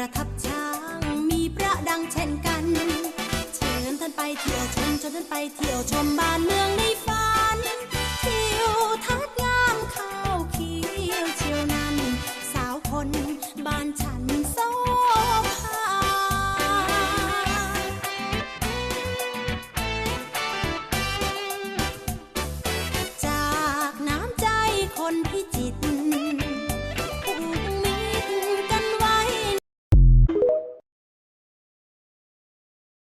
ประทับช้างมีพระดังเช่นกัน เชิญท่านไปเที่ยวชมเชิญท่านไปเที่ยวชมบ้านเมืองในฝันเที่ยวทัดน์งามข้าวเคียวเชียวนั้น สาวคนบ้านฉันโซภาจากน้ำใจคนพิจิตร